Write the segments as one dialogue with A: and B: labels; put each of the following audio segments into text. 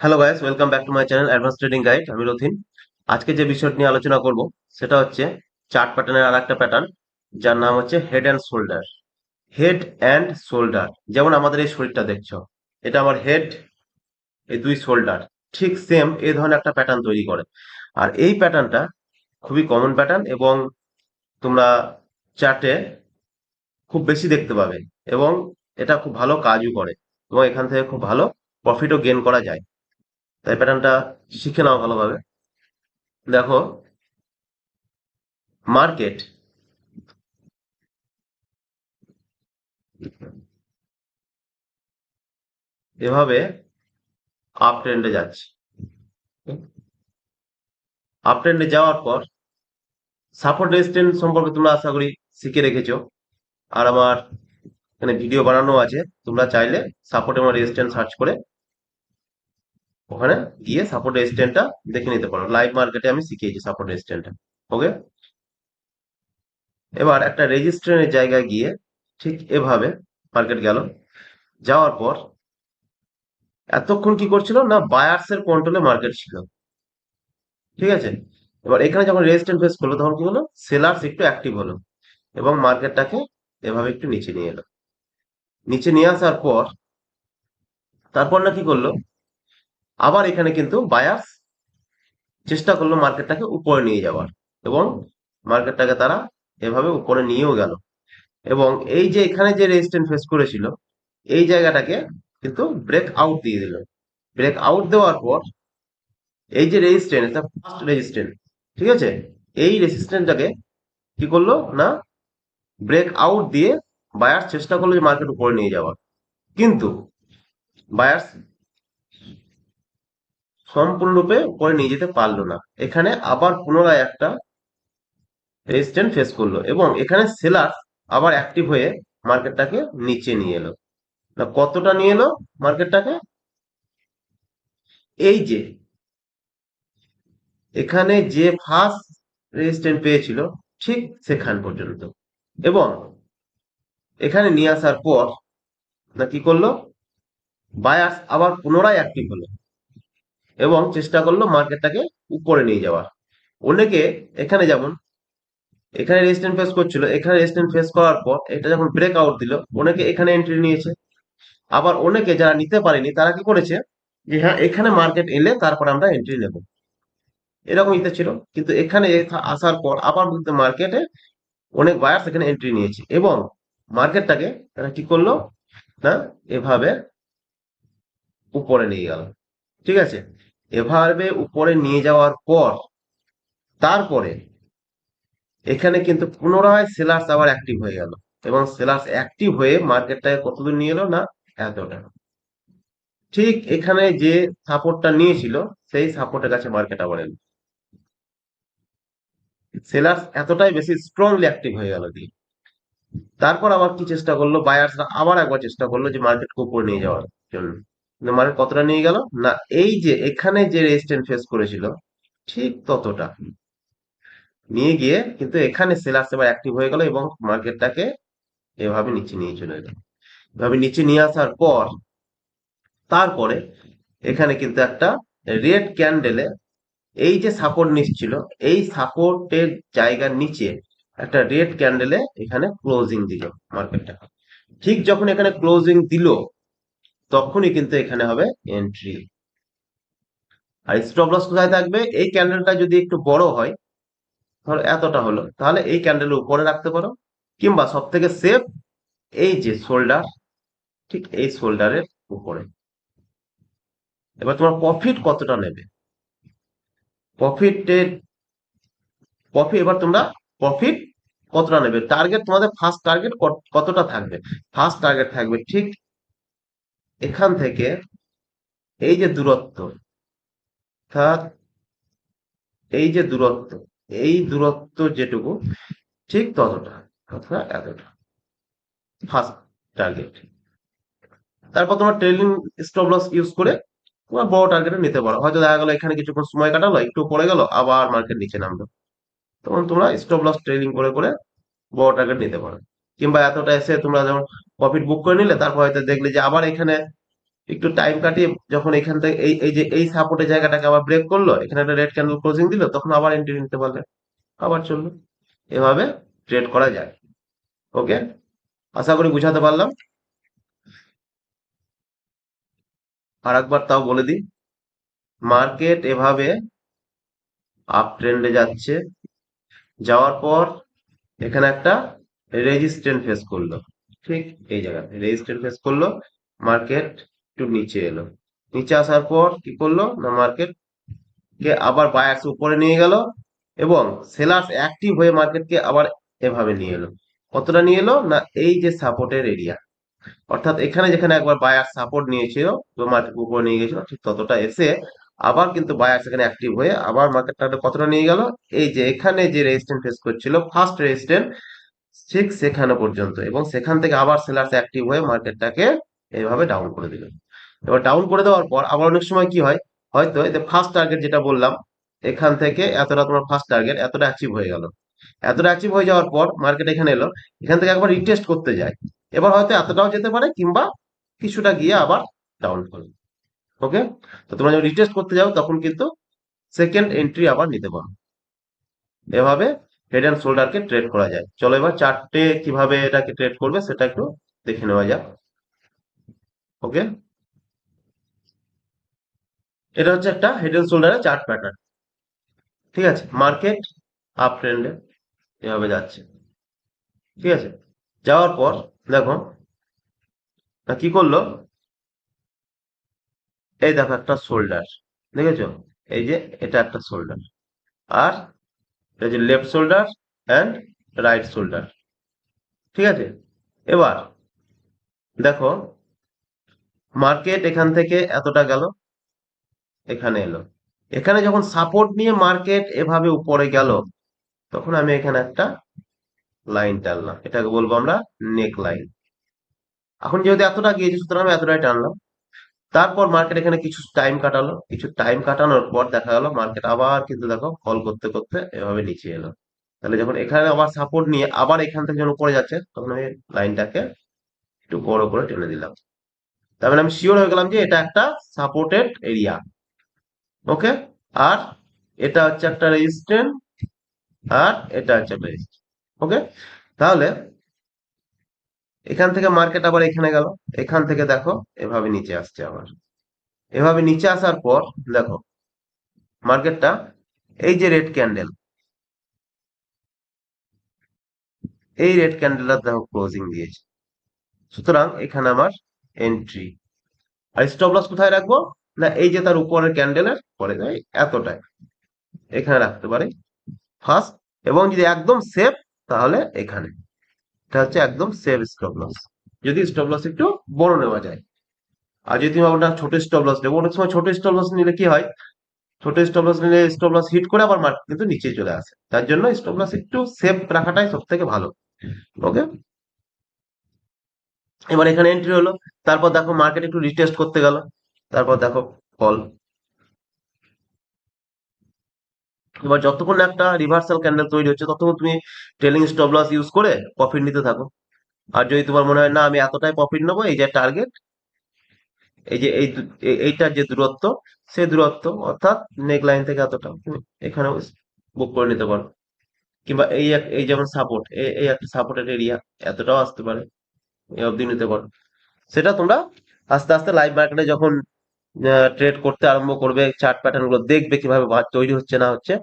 A: Hello guys welcome back to my channel advance trading guide আমি রথিন। আজকে যে বিষয়টি নিয়ে আলোচনা করব, সেটা হচ্ছে চার্ট প্যাটার্নের আর একটা প্যাটার্ন, যার নাম হচ্ছে head and shoulder. Head and shoulder, যেমন আমাদের এই শরীরটা দেখছ, এটা আমার হেড, এই দুই শোল্ডার, ঠিক সেম এই ধরনের একটা প্যাটার্ন তৈরি করে। আর এই প্যাটার্নটা খুবই কমন প্যাটার্ন এবং তোমরা চার্টে খুব বেশি দেখতে পাবে এবং এটা খুব ভালো কাজও করে এবং এখান থেকে খুব ভালো প্রফিটও গেন করা যায়। তাই প্যাটার্নটা শিখে নাও ভালোভাবে। দেখো মার্কেট এভাবে আপ ট্রেন্ডে যাচ্ছে। আপ ট্রেন্ডে যাওয়ার পর সাপোর্ট রেজিস্ট্যান্স সম্পর্কে তোমরা আশা করি শিখে রেখেছো। আর আমার এখানে ভিডিও বানানো আছে, তোমরা চাইলে সাপোর্ট এবং রেজিস্ট্যান্স সার্চ করে ওখানে গিয়ে সাপোর্ট রেজিস্ট্যান্টটা দেখে নিতে পারো। লাইভ মার্কেটে আমি শিখিয়েছি সাপোর্ট রেজিস্ট্যান্টটা ওকে এবার একটা রেজিস্ট্যান্টের জায়গায় গিয়ে ঠিক এভাবে মার্কেট গেল। যাওয়ার পর এতক্ষণ কি করছিল না বায়ার্স এর কন্ট্রোলে মার্কেট ছিল। ঠিক আছে? এবার এখানে যখন রেজিস্ট্যান্ট ফেস করল তখন কি হলো? সেলার্স একটু অ্যাক্টিভ হলো এবং মার্কেটটাকে এভাবে একটু নিচে নিয়ে এলো। নিচে নিয়ে আসার পর তারপর না কি করল? আবার এখানে কিন্তু বায়ার্স চেষ্টা করল মার্কেটটাকে উপরে নিয়ে যাওয়ার এবং মার্কেটটাকে তারা এভাবে উপরে নিয়েও গেল। এবং এই যে এখানে যে রেজিস্ট্যান্ট ফেস করেছিল, এই জায়গাটাকে কিন্তু ব্রেক আউট দিয়ে দিল। ব্রেক আউট দেওয়ার পর এই যে রেজিস্ট্যান্ট ফার্স্ট রেজিস্ট্যান্ট ঠিক আছে? এই রেজিস্ট্যান্টটাকে কি করল না ব্রেক আউট দিয়ে বায়ার্স চেষ্টা করল যে মার্কেট উপরে নিয়ে যাওয়ার। কিন্তু বায়ার্স সম্পূর্ণরূপে উপরে নিয়ে যেতে পারল না। এখানে আবার পুনরায় একটা রেজিস্ট্যান্ট ফেস করল এবং এখানে সেলার আবার অ্যাক্টিভ হয়ে মার্কেটটাকে নিচে নিয়ে এলো। না, কতটা নিয়ে এলো মার্কেটটাকে? এই যে, এখানে যে ফার্স্ট রেজিস্ট্যান্ট পেয়েছিল ঠিক সেখান পর্যন্ত। এবং এখানে নিয়ে আসার পর না কি করল? বায়াস আবার পুনরায় অ্যাক্টিভ হলো। এবং চেষ্টা করল মার্কেটটাকে উপরে নিয়ে যাওয়ার। অনেকে এখানে যেমন, এখানে রেজিস্ট্যান্ট ফেস করছিল, এখানে রেজিস্ট্যান্ট ফেস করার পর এটা যখন ব্রেক আউট দিল, অনেকে এখানে এন্ট্রি নিয়েছে। আবার অনেকে যারা নিতে পারেনি, তারা কি করেছে যে হ্যাঁ এখানে মার্কেট এলে তারপর আমরা এন্ট্রি নেব। এরকম ইতে ছিল, কিন্তু এখানে আসার পর আবার কিন্তু মার্কেটে অনেক বায়ার এখানে এন্ট্রি নিয়েছে এবং মার্কেটটাকে তারা কি করল? না, এভাবে উপরে নিয়ে গেল। ঠিক আছে? এভাবে উপরে নিয়ে যাওয়ার পর, তারপরে এখানে কিন্তু পুনরায় সেলার্স আবার অ্যাক্টিভ হয়ে গেল। এবং সেলার্স অ্যাক্টিভ হয়ে মার্কেটটাকে কতদূর নিয়ে এলো না? এতটা। ঠিক এখানে যে সাপোর্টটা নিয়েছিল, সেই সাপোর্টের কাছে মার্কেট আবার এলো। সেলার্স এতটাই বেশি স্ট্রংলি অ্যাক্টিভ হয়ে গেল দিয়ে। তারপর আবার কি চেষ্টা করল? বায়ার্সরা আবার একবার চেষ্টা করল যে মার্কেটকে উপরে নিয়ে যাওয়ার জন্য। মার্কেট কতটা নিয়ে গেল? না, এই যে এখানে যে রেজিস্ট্যান্ট ফেস করেছিল, ঠিক ততটা। নিয়ে গিয়ে কিন্তু এখানে সেলার্স এবার অ্যাক্টিভ হয়ে গেল এবং মার্কেটটাকে এভাবে নিচে নিয়ে চলে এলো। এভাবে নিচে নিয়ে আসার পর, তারপরে এখানে কিন্তু একটা রেড ক্যান্ডেলে এই যে সাপোর্ট নিচ্ছিল এই সাপোর্টের জায়গার নিচে একটা রেড ক্যান্ডেলে এখানে ক্লোজিং দিল মার্কেটটা ঠিক যখন এখানে ক্লোজিং দিল তখনই কিন্তু এখানে হবে এন্ট্রি আর স্টপ লস কোথায় থাকবে? এই ক্যান্ডেলটা যদি একটু বড় হয় ধরো এতটা হলো। তাহলে এই ক্যান্ডেলের উপরে রাখতে পারো, কিংবা সব থেকে সেফ এই যে শোল্ডার ঠিক এই শোল্ডারের উপরে। এবার তোমার প্রফিট কতটা নেবে? প্রফিটের প্রফিট এবার তোমরা প্রফিট কতটা নেবে? টার্গেট তোমাদের ফার্স্ট টার্গেট কতটা থাকবে? ফার্স্ট টার্গেট থাকবে ঠিক এখান থেকে এই যে দূরত্ব, অর্থাৎ এই যে দূরত্ব, এই দূরত্ব যেটুকু, ঠিক ততটা অথবা এতটা। ফার্স্ট টার্গেট তারপর তোমার ট্রেলিং স্টপ লস ইউজ করে তোমার বড় টার্গেটে নিতে পারো। হয়তো দেখা গেলো এখানে কিছুক্ষণ সময় কাটালো, একটু পড়ে গেল, আবার মার্কেট নিচে নামলো। তখন তোমরা স্টপ লস ট্রেলিং করে করে বড় টার্গেট নিতে পারো। কিংবা এতটা এসে তোমরা যেমন প্রফিট বুক করে নিলে, তারপর হয়তো দেখলে যে আবার এখানে একটু টাইম কাটিয়ে যখন এখান থেকে এই এই যে এই সাপোর্টের জায়গাটাকে আবার ব্রেক করল, এখানে একটা রেড ক্যান্ডেল ক্লোজিং দিল, তখন আবার এন্ট্রি নিতে পারলে। আবার চলল। এভাবে ট্রেড করা যায়। ওকে আশা করি বুঝাতে পারলাম। আর একবার তাও বলে দিই মার্কেট এভাবে আপ ট্রেন্ডে যাচ্ছে। যাওয়ার পর এখানে একটা রেজিস্ট্যান্ট ফেস করল। ঠিক এই জায়গাতে। রেজিস্ট্যান্ট ফেস করল মার্কেট একটু নিচে এলো। নিচে আসার পর কি করল? না মার্কেট কে আবার বায়ার্স উপরে নিয়ে গেল এবং সেলার্স অ্যাক্টিভ হয়ে মার্কেটকে আবার এভাবে নিয়ে এলো। কতটা নিয়ে এলো? না, এই যে সাপোর্টের এরিয়া অর্থাৎ এখানে যেখানে একবার বায়ার সাপোর্ট নিয়েছিল মার্কেট উপরে নিয়ে গেছিল, ঠিক ততটা এসে আবার কিন্তু বায়ার সেখানে অ্যাক্টিভ হয়ে আবার মার্কেটটা কতটা নিয়ে গেল? এই যে এখানে যে রেজিস্ট্যান্ট ফেস করছিল ফার্স্ট রেজিস্ট্যান্ট ঠিক সেখানে পর্যন্ত। এবং সেখান থেকে আবার সেলার্স অ্যাক্টিভ হয়ে মার্কেটটাকে এইভাবে ডাউন করে দিল। এবার ডাউন করে দেওয়ার পর আবার অনেক সময় কি হয়? হয়তো এতে ফার্স্ট টার্গেট যেটা বললাম, এখান থেকে এতটা তোমার ফার্স্ট টার্গেট এতটা অ্যাচিভ হয়ে গেল। এতটা অ্যাচিভ হয়ে যাওয়ার পর মার্কেট এখানে এলো, এখান থেকে একবার রিটেস্ট করতে যায়। এবার হয়তো এতটাও যেতে পারে কিংবা কিছুটা গিয়ে আবার ডাউন করে। ওকে তো তোমরা যখন রিটেস্ট করতে যাও, তখন কিন্তু সেকেন্ড এন্ট্রি আবার নিতে পারো। এভাবে হেড অ্যান্ড শোল্ডারকে ট্রেড করা যায়। চলো এবার চারটে কীভাবে এটাকে ট্রেড করবে সেটা একটু দেখে নেওয়া যাক। ওকে এটা হচ্ছে একটা হেড অ্যান্ড শোল্ডারের চার্ট প্যাটার্ন ঠিক আছে? মার্কেট আপ ট্রেন্ডে এভাবে যাচ্ছে। ঠিক আছে? যাওয়ার পর, দেখো কি করল? এই দেখো একটা শোল্ডার দেখেছ? এই যে এটা একটা শোল্ডার আর যে left shoulder and right shoulder ঠিক আছে? এবার, দেখো মার্কেট এখান থেকে এতটা গেল, এখানে এলো। এখানে যখন সাপোর্ট নিয়ে মার্কেট এভাবে উপরে গেল, তখন আমি এখানে একটা লাইন টানলাম। এটাকে বলব আমরা নেক লাইন এখন যেহেতু এতটা গিয়েছে, সুতরাং আমি এতটাই টানলাম। তারপর মার্কেট এখানে কিছু টাইম কাটালো। কিছু টাইম কাটানোর পর দেখা গেল মার্কেট আবার কিন্তু দেখো কল করতে করতে এভাবে নিচে এলো। তাহলে যখন এখানে আবার সাপোর্ট নিয়ে আবার এখান থেকে যখন উপরে যাচ্ছে, তখন আমি লাইনটাকে একটু বড় করে টেনে দিলাম। তার মানে আমি শিওর হয়ে গেলাম যে এটা একটা সাপোর্টেড এরিয়া ওকে আর এটা হচ্ছে একটা রেজিস্ট্যান্ট আর এটা হচ্ছে রেজিস্ট্যান্ট ওকে তাহলে এখান থেকে মার্কেট আবার এখানে গেল। এখান থেকে দেখো, এভাবে নিচে আসছে আবার। এভাবে নিচে আসার পর, দেখো মার্কেটটা এই যে রেড ক্যান্ডেল এই রেড ক্যান্ডেলটা দেখো ক্লোজিং দিয়েছে। সুতরাং এখানে আমার এন্ট্রি আর স্টপ লস কোথায় রাখব? না, এই যে তার উপরের ক্যান্ডেলের পরে যায় এতটাই। এখানে রাখতে পারি। ফার্স্ট এবং যদি একদম সেফ তাহলে এখানে। এটা হচ্ছে একদম সেফ স্টপ লস যদি স্টপ লস একটু বড় নেওয়া যায়। আর যদি ওটা ছোট স্টপ লস নেব, অনেক সময় ছোট স্টপ লস নিলে কি হয়? ছোট স্টপ লস নিলে স্টপ লস হিট করে আবার মার্কেট কিন্তু নিচে চলে আসে। তার জন্য স্টপ লস একটু সেফ রাখাটাই সব থেকে ভালো। ওকে এবার এখানে এন্ট্রি হলো। তারপর দেখো মার্কেট একটু রিটেস্ট করতে গেল। তারপর দেখো কল এবার যতক্ষণ একটা রিভার্সাল ক্যান্ডেল তৈরি হচ্ছে, ততক্ষণ তুমি ট্রেলিং স্টপ লস ইউজ করে প্রফিট নিতে থাকো। আর যদি তোমার মনে হয়, না, আমি এতটাই প্রফিট নেব, এই যে টার্গেট এই যে, এই এইটার যে দূরত্ব, সেই দূরত্ব, অর্থাৎ নেক লাইন থেকে এতটা তুমি এখানে বুক করে নিতে পারো। কিংবা এই এক- এই যেমন সাপোর্ট এই একটা সাপোর্টের এরিয়া এতটাও আসতে পারে, এই অবধি নিতে পারো। সেটা তোমরা আস্তে আস্তে লাইভ মার্কেটে যখন ট্রেড করতে আরম্ভ করবে চার্ট প্যাটার্নগুলো দেখবে কীভাবে তৈরি হচ্ছে না হচ্ছে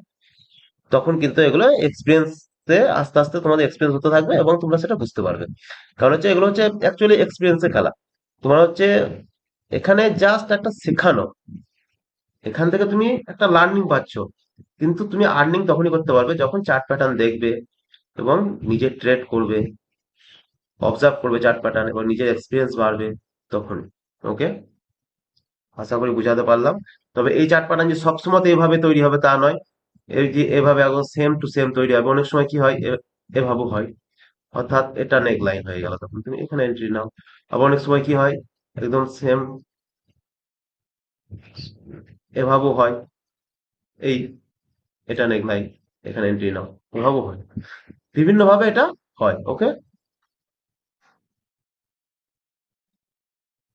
A: তখন কিন্তু এগুলো এক্সপিরিয়েন্সে আস্তে আস্তে তোমাদের এক্সপিরিয়েন্স হতে থাকবে এবং তোমরা সেটা বুঝতে পারবে। কারণ হচ্ছে এগুলো হচ্ছে অ্যাকচুয়ালি এক্সপিরিয়েন্সের খেলা। তোমার হচ্ছে এখানে জাস্ট একটা শেখানো। এখান থেকে তুমি একটা লার্নিং পাচ্ছ। কিন্তু তুমি আর্নিং তখনই করতে পারবে যখন চার্ট প্যাটার্ন দেখবে এবং নিজে ট্রেড করবে অবজার্ভ করবে চার্ট প্যাটার্ন এবং নিজের এক্সপিরিয়েন্স বাড়বে তখন। ওকে আশা করি বুঝাতে পারলাম। তবে এই চার্ট প্যাটার্ন যে সবসময় এভাবে তৈরি হবে তা নয়। এই যে এভাবে একদম সেম টু সেম তৈরি হবে। অনেক সময় কি হয়? এভাবে হয়। অর্থাৎ এটা নেক লাইন হয়ে গেল তখন। তুমি এখানে এন্ট্রি নাও। আবার অনেক সময় কি হয়? একদম সেম এভাবেও হয়। এই এটা নেক লাইন এখানে এন্ট্রি নাও। এভাবেও হয়। বিভিন্ন ভাবে এটা হয় ওকে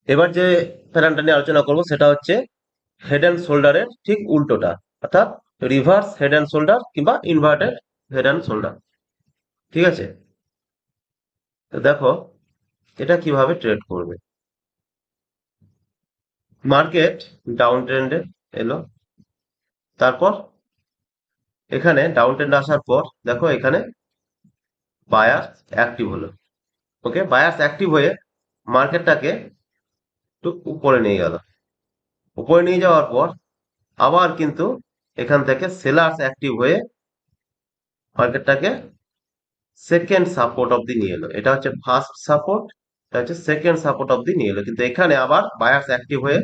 A: এবার যে প্যাটার্নটা নিয়ে আলোচনা করব, সেটা হচ্ছে হেড অ্যান্ড শোল্ডারের ঠিক উল্টোটা। অর্থাৎ রিভার্স হেড অ্যান্ড শোল্ডার কিংবা ইনভার্টেড হেড অ্যান্ড শোল্ডার ঠিক আছে? তো দেখো, এটা কীভাবে ট্রেড করবে? মার্কেট ডাউন ট্রেন্ডে এলো। তারপর এখানে ডাউন ট্রেন্ড আসার পর দেখো এখানে বায়ার্স অ্যাক্টিভ হলো। ওকে বায়ার্স অ্যাক্টিভ হয়ে মার্কেটটাকে একটু উপরে নিয়ে গেল। উপরে নিয়ে যাওয়ার পর আবার কিন্তু এখান থেকে সেলার্স অ্যাক্টিভ হয়ে মার্কেটটাকে সেকেন্ড সাপোর্ট অবধি নিয়ে এলো। এটা হচ্ছে ফার্স্ট সাপোর্ট, এটা হচ্ছে সেকেন্ড সাপোর্ট অবধি নিয়ে এলো। কিন্তু এখানে আবার বায়ার্স অ্যাক্টিভ হয়ে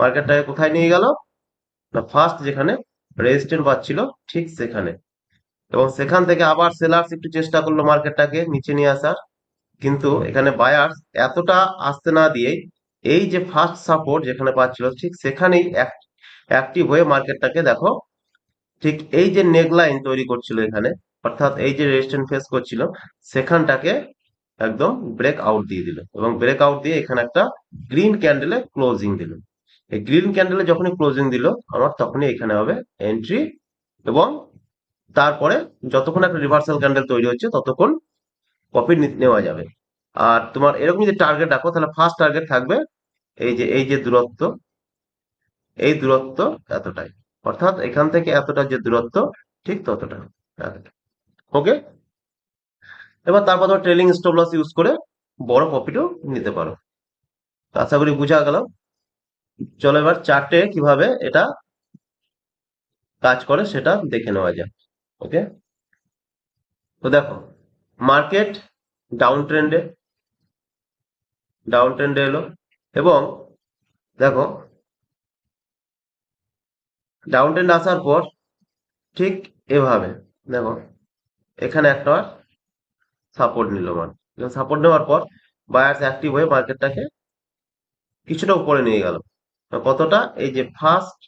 A: মার্কেটটাকে কোথায় নিয়ে গেল? না, ফার্স্ট যেখানে রেজিস্ট্যান্ট পাচ্ছিল ঠিক সেখানে। এবং সেখান থেকে আবার সেলার্স একটু চেষ্টা করল মার্কেটটাকে নিচে নিয়ে আসার। কিন্তু এখানে বায়ার্স এতটা আসতে না দিয়ে এই যে ফার্স্ট সাপোর্ট যেখানে পাচ্ছিল ঠিক সেখানেই অ্যাক্টিভ হয়ে মার্কেটটাকে দেখো, ঠিক এই যে নেক লাইন তৈরি করছিল এখানে, অর্থাৎ এই যে রেজিস্ট্যান্ট ফেস করছিল, সেখানটাকে একদম ব্রেক আউট দিয়ে দিল এবং ব্রেক আউট দিয়ে এখানে একটা গ্রিন ক্যান্ডেলে ক্লোজিং দিল। এই গ্রিন ক্যান্ডেলে যখনই ক্লোজিং দিল, আমার তখনই এখানে হবে এন্ট্রি এবং তারপরে যতক্ষণ একটা রিভার্সাল ক্যান্ডেল তৈরি হচ্ছে, ততক্ষণ প্রফিট নেওয়া যাবে। আর তোমার এরকম যদি টার্গেট রাখো, তাহলে ফার্স্ট টার্গেট থাকবে এই যে এই যে দূরত্ব এই দূরত্ব এতটাই। অর্থাৎ এখান থেকে এতটা যে দূরত্ব, ঠিক ততটা। ওকে এবার তারপর তোমার ট্রেলিং স্টপ লস ইউজ করে বড় প্রফিটও নিতে পারো। আশা করি বুঝা গেল। চলো এবার চার্টে কীভাবে এটা কাজ করে সেটা দেখে নেওয়া যাক। ওকে তো দেখো মার্কেট ডাউন ট্রেন্ডে ডাউন ট্রেন্ডে এলো। এবং দেখো ডাউন ট্রেন্ড আসার পর ঠিক এভাবে, দেখো, এখানে একটা সাপোর্ট নিল মান। সাপোর্ট নেওয়ার পর বায়ার্স অ্যাক্টিভ হয়ে মার্কেটটাকে কিছুটা উপরে নিয়ে গেল। কতটা? এই যে ফার্স্ট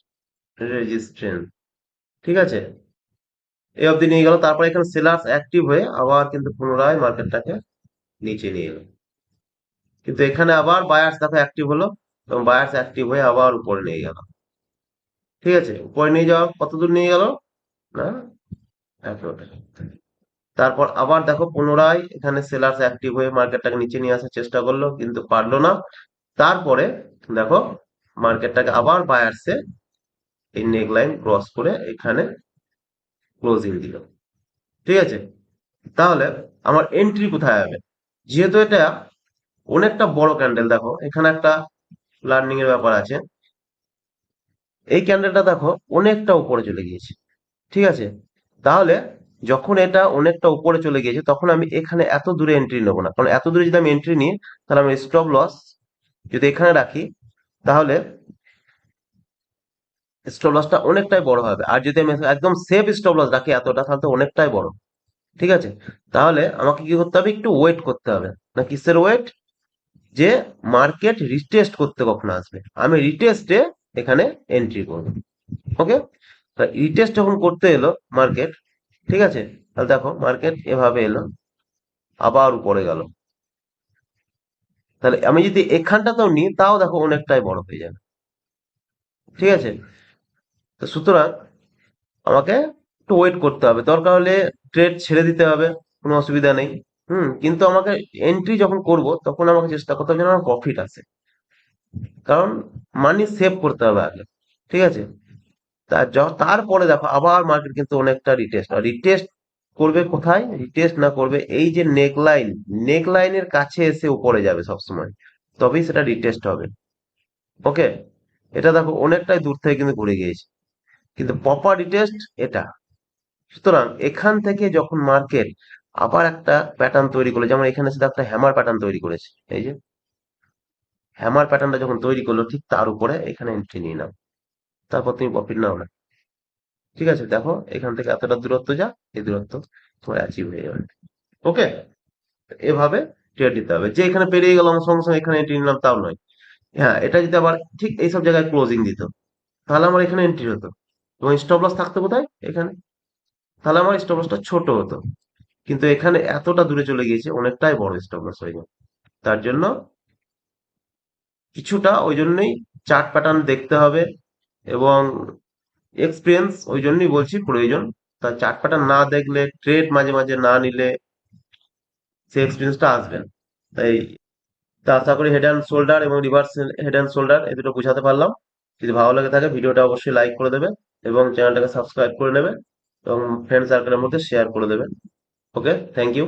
A: রেজিস্ট্রেন্স ঠিক আছে? এই অবধি নিয়ে গেল, তারপর এখানে সেলার্স অ্যাক্টিভ হয়ে আবার কিন্তু পুনরায় মার্কেটটাকে নিচে নিয়ে এলো কিন্তু এখানে আবার বায়ার্স দেখো অ্যাক্টিভ হলো, এবং বায়ার্স অ্যাক্টিভ হয়ে আবার উপরে নিয়ে গেল। ঠিক আছে? উপরে নিয়ে যাওয়া কত দূর নিয়ে গেল? না? তারপর আবার দেখো পুনরায় এখানে সেলার্স অ্যাক্টিভ হয়ে মার্কেটটাকে নিচে নিয়ে আসার চেষ্টা করল, কিন্তু পারল না। তারপরে দেখো মার্কেটটাকে আবার বায়ার্সে এই নেক লাইন ক্রস করে এখানে ক্লোজিং দিল। ঠিক আছে? তাহলে আমার এন্ট্রি কোথায় হবে? যেহেতু এটা অনেকটা বড় ক্যান্ডেল দেখো, এখানে একটা লার্নিং এর ব্যাপার আছে। এই ক্যান্ডেলটা দেখো অনেকটা উপরে চলে গিয়েছে, ঠিক আছে? তাহলে যখন এটা অনেকটা উপরে চলে গিয়েছে, তখন আমি এখানে এত দূরে এন্ট্রি নেব না। কারণ এত দূরে যদি আমি এন্ট্রি নিই, তাহলে আমি স্টপ লস যদি এখানে রাখি, তাহলে স্টপ লসটা অনেকটাই বড় হবে। আর যদি আমি একদম সেফ স্টপ লস রাখি এতটা, তাহলে তো অনেকটাই বড়, ঠিক আছে? তাহলে আমাকে কি করতে হবে? একটু ওয়েট করতে হবে। না কিসের ওয়েট যে মার্কেট রিটেস্ট করতে কখন আসবে। আমি রিটেস্টে এখানে এন্ট্রি করব। ওকে রিটেস্ট যখন করতে এলো মার্কেট ঠিক আছে? তাহলে দেখো মার্কেট এভাবে এলো, আবার উপরে গেল। তাহলে আমি যদি এখানটাতেও নিই, তাও দেখো অনেকটাই বড় হয়ে যাবে। ঠিক আছে? তো সুতরাং আমাকে একটু ওয়েট করতে হবে। দরকার হলে ট্রেড ছেড়ে দিতে হবে, কোনো অসুবিধা নেই। হুম, কিন্তু আমাকে এন্ট্রি যখন করব, তখন আমাকে চেষ্টা করতে হবে যেন আমার প্রফিট আসে। কারণ মানি সেভ করতে হবে আগে, ঠিক আছে? তারপরে দেখো আবার মার্কেট কিন্তু অনেকটা রিটেস্ট রিটেস্ট করবে কোথায়? রিটেস্ট না করবে এই যে নেক লাইন নেক লাইনের কাছে এসে উপরে যাবে সবসময়, তবেই সেটা রিটেস্ট হবে। ওকে এটা দেখো অনেকটাই দূর থেকে কিন্তু ঘুরে গিয়েছে। কিন্তু প্রপার রিটেস্ট এটা। সুতরাং এখান থেকে যখন মার্কেট আবার একটা প্যাটার্ন তৈরি করল, যেমন এখানে শুধু একটা হ্যামার প্যাটার্ন তৈরি করেছে, এই যে হ্যামার প্যাটার্নটা যখন তৈরি করল, ঠিক তার উপরে এখানে এন্ট্রি নিয়ে নাও। তারপর তুমি প্রফিট নাও না। ঠিক আছে, দেখো, এখান থেকে এতটা দূরত্ব যা, এই দূরত্ব তোমার অ্যাচিভ হয়ে যাবে। ওকে এভাবে ট্রেড দিতে হবে। যে এখানে পেরিয়ে গেলাম সঙ্গে সঙ্গে এখানে এন্ট্রি নিলাম, তাও নয়। হ্যাঁ এটা যদি আবার ঠিক এইসব জায়গায় ক্লোজিং দিত, তাহলে আমার এখানে এন্ট্রি হতো। এবং স্টপ লস থাকতো কোথায়? এখানে। তাহলে আমার স্টপ লসটা ছোট হতো। কিন্তু এখানে এতটা দূরে চলে গিয়েছে, অনেকটাই বড় স্টপ লস হয়ে যায় তার জন্য কিছুটা ওই জন্যই চার্ট প্যাটার্ন দেখতে হবে এবং এক্সপিরিয়েন্স ওই জন্যই বলছি প্রয়োজন। তা চার্ট প্যাটার্ন না দেখলে ট্রেড মাঝে মাঝে না নিলে সেই এক্সপিরিয়েন্সটা আসবে না। তাই তা আশা করি হেড অ্যান্ড শোল্ডার এবং রিভার্স হেড অ্যান্ড শোল্ডার এই দুটো বোঝাতে পারলাম। যদি ভালো লাগে থাকে ভিডিওটা অবশ্যই লাইক করে দেবে এবং চ্যানেলটাকে সাবস্ক্রাইব করে নেবে এবং ফ্রেন্ড সার্কেলের মধ্যে শেয়ার করে দেবে। Okay thank you